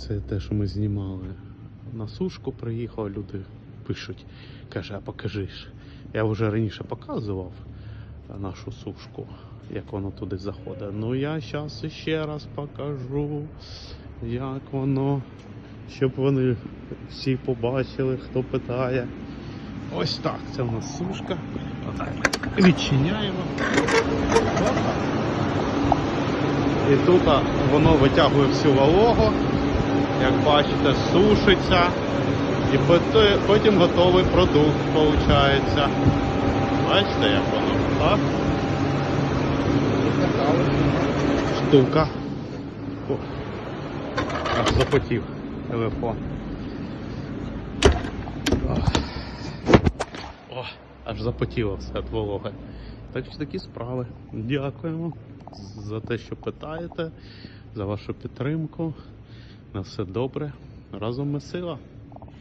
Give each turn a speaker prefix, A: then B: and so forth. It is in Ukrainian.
A: Це те, що ми знімали. На сушку приїхав, люди пишуть. Каже, а покажи ж. Я вже раніше показував нашу сушку, як воно туди заходить. Ну я зараз ще раз покажу, як воно, щоб вони всі побачили, хто питає. Ось так, це у нас сушка. Відчиняємо. І тут воно витягує всю вологу, як бачите, сушиться. І потім готовий продукт виходить. Бачите, як воно? Так? Штука. Аж запотів телефон. О, аж запотіло все від вологи. Так що такі справи. Дякуємо за те, що питаєте, за вашу підтримку. На все добре. Разом ми сила.